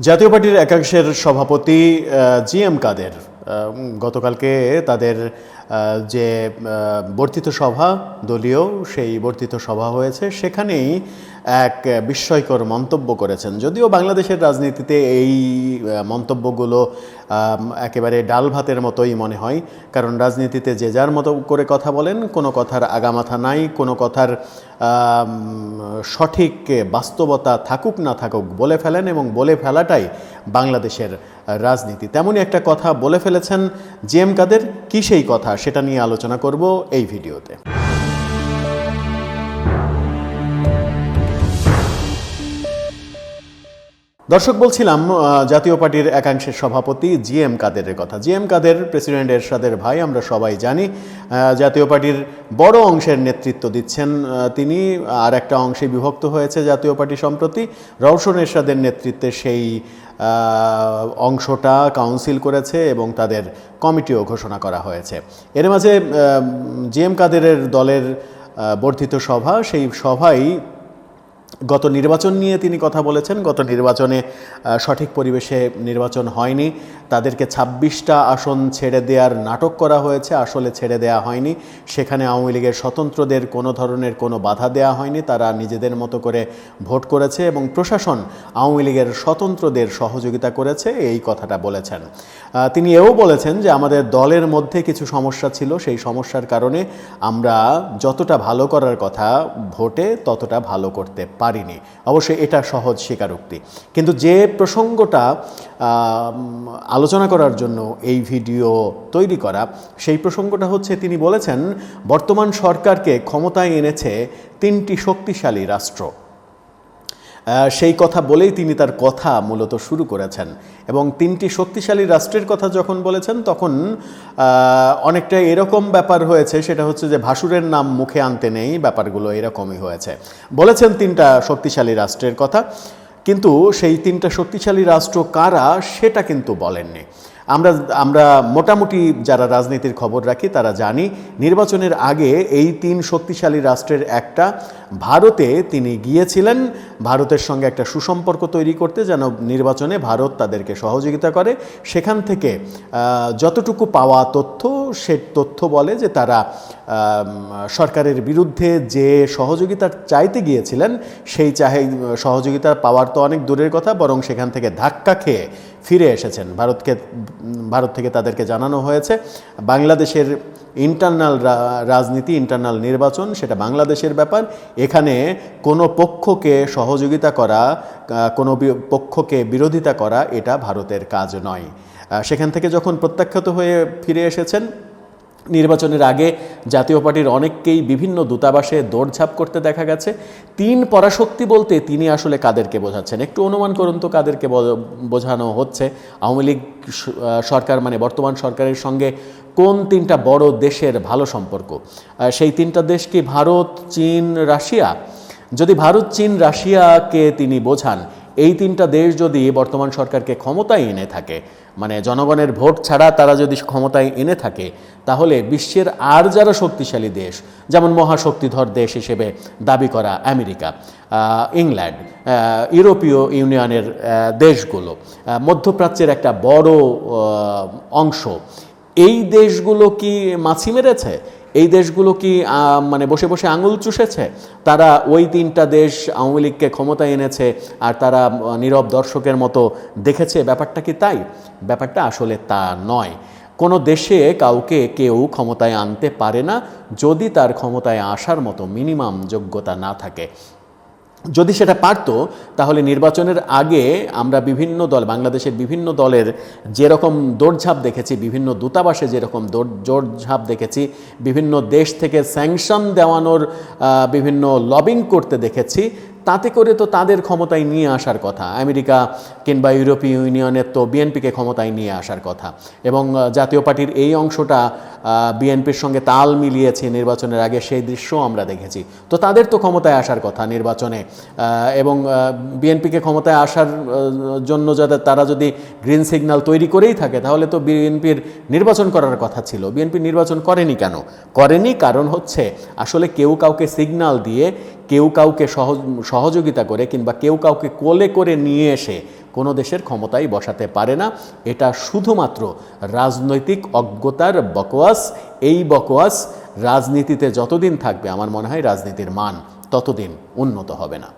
জাতীয় পার্টির একাংশের সভাপতি জি এম কাদের। গতকালকে তাদের যে বর্ধিত সভা, দলীয় সেই বর্ধিত সভা হয়েছে, সেখানেই এক বিস্ময়কর মন্তব্য করেছেন। যদিও বাংলাদেশের রাজনীতিতে এই মন্তব্যগুলো একেবারে ডাল ভাতের মতোই মনে হয়। কারণ রাজনীতিতে যে যার মতো করে কথা বলেন, কোনো কথার আগামাথা নাই, কোনো কথার সঠিক বাস্তবতা থাকুক না থাকুক বলে ফেলেন এবং বলে ফেলাটাই বাংলাদেশের রাজনীতি। তেমনই একটা কথা বলে ফেলেছেন জি এম কাদের, কী সেই কথা? সেটা নিয়ে আলোচনা করব এই ভিডিওতে। দর্শক, বলছিলাম জাতীয় পার্টির একাংশের সভাপতি জি এম কাদেরের কথা। জি এম কাদের, প্রেসিডেন্ট এরশাদের ভাই, আমরা সবাই জানি। জাতীয় পার্টির বড় অংশের নেতৃত্ব দিচ্ছেন তিনি। আর একটা অংশে বিভক্ত হয়েছে জাতীয় পার্টি সম্প্রতি। রওশন এরশাদের নেতৃত্বে সেই অংশটা কাউন্সিল করেছে এবং তাদের কমিটিও ঘোষণা করা হয়েছে। এর মাঝে জি এম কাদেরের দলের বর্ধিত সভা, সেই সভাই গত নির্বাচন নিয়ে তিনি কথা বলেছেন। গত নির্বাচনে সঠিক পরিবেশে নির্বাচন হয়নি। তাদেরকে ছাব্বিশটা আসন ছেড়ে দেওয়ার নাটক করা হয়েছে আসলে ছেড়ে দেওয়া হয়নি। সেখানে আওয়ামী লীগের স্বতন্ত্রদের কোনো ধরনের কোনো বাধা দেওয়া হয়নি তারা নিজেদের মতো করে ভোট করেছে এবং প্রশাসন আওয়ামী লীগের স্বতন্ত্রদের সহযোগিতা করেছে এই কথাটা বলেছেন। তিনি এও বলেছেন যে আমাদের দলের মধ্যে কিছু সমস্যা ছিল সেই সমস্যার কারণে আমরা যতটা ভালো করার কথা ভোটে ততটা ভালো করতে পারিনি। অবশ্যই এটা সহজ স্বীকারোক্তি। কিন্তু যে প্রসঙ্গটা আম, আলোচনা করার জন্য এই ভিডিও তৈরি করা। সেই প্রসঙ্গটা হচ্ছে তিনি বলেছেন, বর্তমান সরকারকে ক্ষমতায় এনেছে তিনটি শক্তিশালী রাষ্ট্র। সেই কথা বলেই তিনি তার কথা মূলত শুরু করেছেন এবং তিনটি শক্তিশালী রাষ্ট্রের কথা যখন বলেছেন, তখন অনেকটা এরকম ব্যাপার হয়েছে, সেটা হচ্ছে যে ভাসুরের নাম মুখে আনতে নেই, ব্যাপারগুলো এরকমই হয়েছে। বলেছেন তিনটা শক্তিশালী রাষ্ট্রের কথা। কিন্তু সেই তিনটা শক্তিশালী রাষ্ট্র কারা সেটা কিন্তু বলেননি। আমরা আমরা মোটামুটি যারা রাজনীতির খবর রাখি তারা জানি, নির্বাচনের আগে এই তিন শক্তিশালী রাষ্ট্রের একটা, ভারতে তিনি গিয়েছিলেন, ভারতের সঙ্গে একটা সুসম্পর্ক তৈরি করতে যেন নির্বাচনে ভারত তাদেরকে সহযোগিতা করে। সেখান থেকে যতটুকু পাওয়া তথ্য, সে তথ্য বলে যে তারা সরকারের বিরুদ্ধে যে সহযোগিতা চাইতে গিয়েছিলেন, সেই চাহে, সহযোগিতা পাওয়ার তো অনেক দূরের কথা, বরং সেখান থেকে ধাক্কা খেয়ে ফিরে এসেছেন। ভারতকে, ভারত থেকে তাদেরকে জানানো হয়েছে, বাংলাদেশের ইন্টারনাল রাজনীতি ইন্টারনাল নির্বাচন, সেটা বাংলাদেশের ব্যাপার। এখানে কোনো পক্ষকে সহযোগিতা করা কোনো পক্ষকে বিরোধিতা করা এটা ভারতের কাজ নয়। সেখান থেকে যখন প্রত্যাখ্যাত হয়ে ফিরে এসেছেন নির্বাচনের আগে জাতীয় পার্টির অনেককেই বিভিন্ন দূতাবাসে দৌড়ঝাঁপ করতে দেখা গেছে। তিন পরাশক্তি বলতে তিনি আসলে কাদেরকে বোঝাচ্ছেন? একটু অনুমান করুন তো, কাদেরকে বোঝানো হচ্ছে? আওয়ামী লীগ সরকার মানে বর্তমান সরকারের সঙ্গে কোন তিনটা বড় দেশের ভালো সম্পর্ক? সেই তিনটা দেশ কি ভারত, চীন, রাশিয়া? যদি ভারত, চীন, রাশিয়াকে তিনি বোঝান এই তিনটা দেশ যদি বর্তমান সরকারকে ক্ষমতায় এনে থাকে মানে জনগণের ভোট ছাড়া তারা যদি ক্ষমতায় এনে থাকে, তাহলে বিশ্বের আর যারা শক্তিশালী দেশ, যেমন মহাশক্তিধর দেশ হিসেবে দাবি করা আমেরিকা ইংল্যান্ড ইউরোপীয় ইউনিয়নের দেশগুলো মধ্যপ্রাচ্যের একটা বড় অংশ, এই দেশগুলো কি মাছি মেরেছে? এই দেশগুলো কি মানে বসে বসে আঙুল চুষেছে? তারা ওই তিনটা দেশ আওয়ামী লীগকে ক্ষমতায় এনেছে আর তারা নীরব দর্শকের মতো দেখেছে। ব্যাপারটা কি তাই? ব্যাপারটা আসলে তা নয়। কোনো দেশে কাউকে কেউ ক্ষমতায় আনতে পারে না যদি তার ক্ষমতায় আসার মতো মিনিমাম যোগ্যতা না থাকে। যদি সেটা পারত, তাহলে নির্বাচনের আগে আমরা বিভিন্ন দল, বাংলাদেশের বিভিন্ন দলের যেরকম দৌড়ঝাঁপ দেখেছি, বিভিন্ন দূতাবাসে যেরকম জোরঝাঁপ দেখেছি, বিভিন্ন দেশ থেকে স্যাংশন দেওয়ানোর বিভিন্ন লবিং করতে দেখেছি তাতে করে তো তাদের ক্ষমতায় নিয়ে আসার কথা। আমেরিকা কিংবা ইউরোপীয় ইউনিয়নের তো বিএনপিকে ক্ষমতায় নিয়ে আসার কথা। এবং জাতীয় পার্টির এই অংশটা বিএনপির সঙ্গে তাল মিলিয়েছে নির্বাচনের আগে সেই দৃশ্যও আমরা দেখেছি। তো তাদের তো ক্ষমতায় আসার কথা নির্বাচনে। এবং বিএনপিকে ক্ষমতায় আসার জন্য যাদের তারা যদি গ্রিন সিগন্যাল তৈরি করেই থাকে, তাহলে তো বিএনপির নির্বাচন করার কথা ছিল। বিএনপি নির্বাচন করেনি কেন? করেনি কারণ হচ্ছে, আসলে কেউ কাউকে সিগন্যাল দিয়ে কেউ কাউকে সহযোগিতা করে কিংবা কেউ কাউকে কোলে করে নিয়ে এসে কোনো দেশের ক্ষমতায় বসাতে পারে না। এটা শুধুমাত্র রাজনৈতিক অজ্ঞতার বকোয়াস। এই বকোয়াস রাজনীতিতে যতদিন থাকবে, আমার মনে হয় রাজনীতির মান ততদিন উন্নত হবে না।